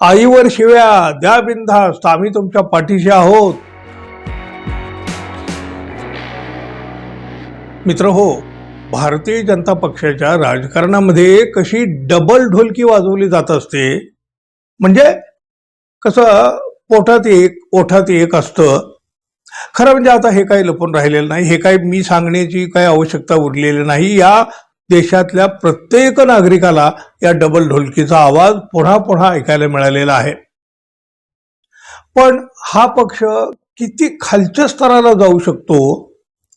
आईवर शिव्या द्या बिनधास्त आम्ही तुमच्या पाठीशी आहोत. मित्र हो भारतीय जनता पक्षाच्या राजकारणामध्ये कशी डबल ढोलकी वाजवली जात असते? म्हणजे कसं पोटात एक ओठात एक असतं. खरं म्हणजे आता हे काही लपून राहिलेलं नाही हे काही मी सांगण्याची काही आवश्यकता उरलेली नाही. या देशातल्या प्रत्येक नागरिकाला या डबल ढोलकीचा आवाज पुन्हा पुन्हा ऐकायला मिळालेला आहे. पण हा पक्ष किती खालच्या स्तराला जाऊ शकतो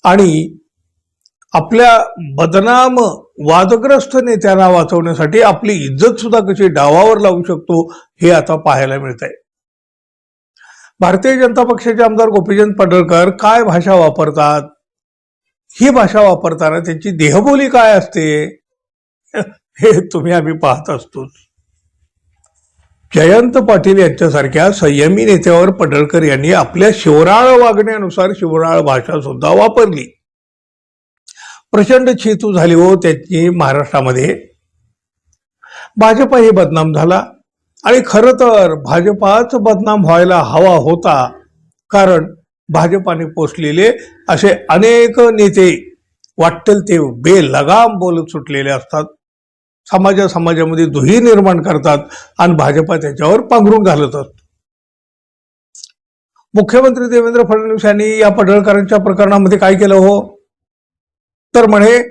आणि आपल्या बदनाम वादग्रस्त नेत्यांना वाचवण्यासाठी आपली इज्जत सुद्धा कशी डावावर लावू शकतो हे आता पाहायला मिळत आहे भारतीय जनता पक्षाचे आमदार गोपीचंद पडळकर काय भाषा वापरतात? ही भाषा वापरताना त्यांची देहबोली काय असते? हे तुम्ही आम्ही पाहत असतोच जयंत पाटील यांच्यासारख्या संयमी नेत्यावर पडळकर यांनी आपल्या शिवराळ वागण्यानुसार शिवराळ भाषा सुद्धा वापरली. प्रचंड छेतू झाली हो त्याची महाराष्ट्रामध्ये. भाजपाही बदनाम झाला आणि खरं तर भाजपाच बदनाम व्हायला हवा होता. कारण भाजपाने पोचलेले असे अनेक नेते वाटतील ते बेलगाम बोलत सुटलेले असतात. समाजा समाजामध्ये दुही निर्माण करतात आणि भाजपा त्याच्यावर पांघरून घालत असतो. मुख्यमंत्री देवेंद्र फडणवीस यांनी या पडळकरांच्या प्रकरणामध्ये काय केलं हो? तर म्हणे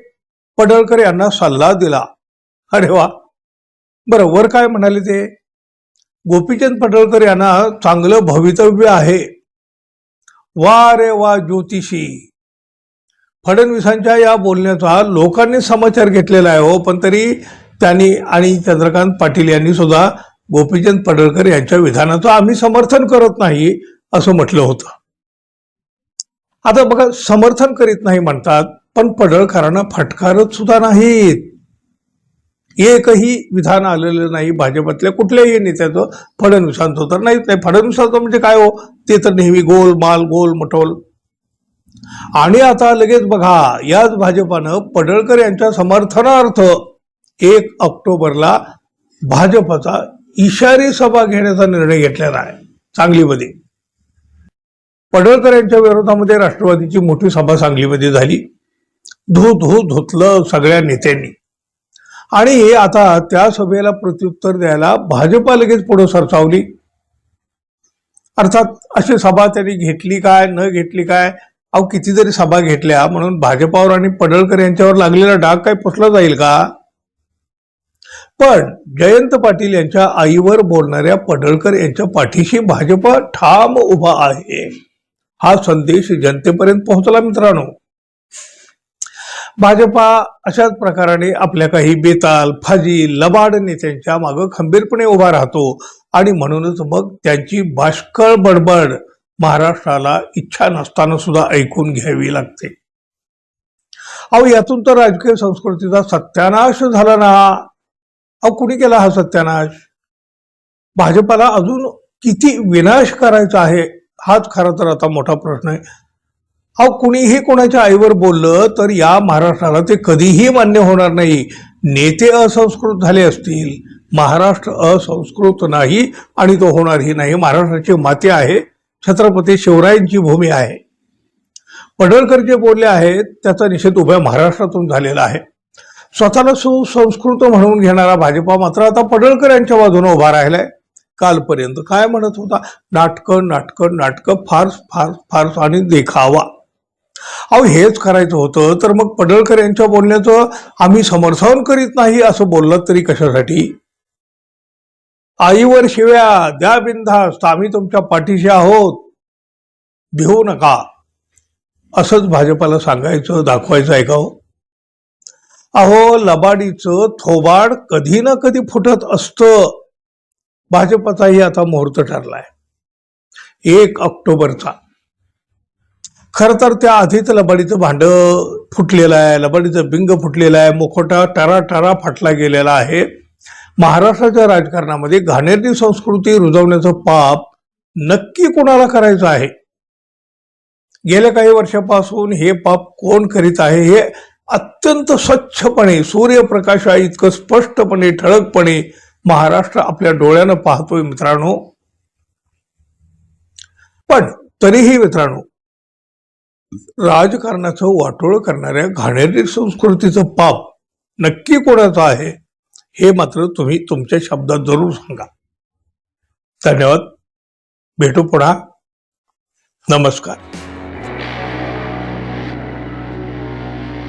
पडळकर यांना सल्ला दिला. अरे वा. बरं वर काय म्हणाले ते? गोपीचंद पडळकर यांना चांगलं भवितव्य आहे. वा रे वा ज्योतिषी. फडणवीसांच्या या बोलण्याचा लोकांनी समाचार घेतलेला आहे हो पण तरी त्यांनी आणि चंद्रकांत पाटील यांनी सुद्धा गोपीचंद पडळकर यांच्या विधानाचं आम्ही समर्थन करत नाही असं म्हटलं होतं. आता बघा समर्थन करीत नाही म्हणतात पण पडळकरांना फटकारत सुद्धा नाहीत. एकही विधान आलेलं नाही भाजपातल्या कुठल्याही नेत्याचं फडणवीसांचं तर नाहीच नाही फडणवीसांचं म्हणजे काय हो? ते तर नेहमी गोल माल गोल मटोल. आणि आता लगेच बघा याच भाजपानं पडळकर यांच्या समर्थनार्थ एक ऑक्टोबरला भाजपचा इशारी सभा घेण्याचा निर्णय घेतलेला आहे. सांगलीमध्ये पडळकर यांच्या विरोधामध्ये राष्ट्रवादीची मोठी सभा सांगलीमध्ये झाली. धू धू धुतलं सगळ्या नेत्यांनी. आणि आता त्या सभेला प्रत्युत्तर द्यायला भाजपा लगेच पुढे सरसावली. अर्थात अशी सभा त्यांनी घेतली काय न घेतली काय? अहो कितीतरी सभा घेतल्या. म्हणून भाजपावर आणि पडळकर यांच्यावर लागलेला डाग काय पुसला जाईल का? पण जयंत पाटील यांच्या आईवर बोलणाऱ्या पडळकर यांच्या पाठीशी भाजपा ठाम उभा आहे. हा संदेश जनतेपर्यंत पोहोचला मित्रांनो. भाजपा अशाच प्रकाराने आपल्या काही बेताल फाजी लबाड नेत्यांच्या मागं खंबीरपणे उभा राहतो. आणि म्हणूनच मग त्यांची बाष्कळ बडबड महाराष्ट्राला इच्छा नसताना सुद्धा ऐकून घ्यावी लागते. अहो यातून तर राजकीय संस्कृतीचा सत्यानाश झाला ना. अहो कुणी केला हा सत्यानाश? भाजपाला अजून किती विनाश करायचा आहे? हाच खरा तर आता मोठा प्रश्न आहे. अहो कुणीही कोणाच्या आईवर बोललं तर या महाराष्ट्राला ते कधीही मान्य होणार नाही. नेते असंस्कृत झाले असतील महाराष्ट्र असंस्कृत नाही आणि तो होणारही नाही. महाराष्ट्राची माती आहे छत्रपती शिवरायांची भूमी आहे. पडळकर जे बोलले आहेत त्याचा निषेध उभ्या महाराष्ट्रातून झालेला आहे. स्वतःला सुसंस्कृत म्हणून घेणारा भाजपा मात्र आता पडळकर यांच्या बाजूने उभा राहिलाय. कालपर्यंत काय म्हणत होता? नाटकं नाटकं नाटकं फार फार फार आणि देखावा. अहो हेच करायचं होतं तर मग पडळकर यांच्या बोलण्याचं आम्ही समर्थन करीत नाही असं बोललं तरी कशासाठी? आईवर शिव्या द्या बिनधास्त आम्ही तुमच्या पाठीशी आहोत. भिवू नका. असंच भाजपाला सांगायचं दाखवायचं आहे का हो? अहो लबाडीचं थोबाड कधी ना कधी फुटत असतं. भाजपाचाही आता मुहूर्त ठरलाय. एक ऑक्टोबरचा. खरं तर त्या आधीच लबाडीचं भांड फुटलेलं आहे लबाडीचं बिंग फुटलेलं आहे मुखोटा टरा टरा फाटला गेलेला आहे. महाराष्ट्राच्या राजकारणामध्ये घाणेरडी संस्कृती रुजवण्याचं पाप नक्की कोणाला करायचं आहे? गेल्या काही वर्षापासून हे पाप कोण करीत आहे? हे अत्यंत स्वच्छपणे सूर्यप्रकाशा इतकं स्पष्टपणे ठळकपणे महाराष्ट्र आपल्या डोळ्यानं पाहतोय मित्रांनो. पण तरीही मित्रांनो राजकारणाचं वाटोळ करणाऱ्या घाणेरडी संस्कृतीचं पाप नक्की कोणाचं आहे हे मात्र तुम्ही तुमच्या शब्दात जरूर सांगा. धन्यवाद. भेटू पुन्हा. नमस्कार.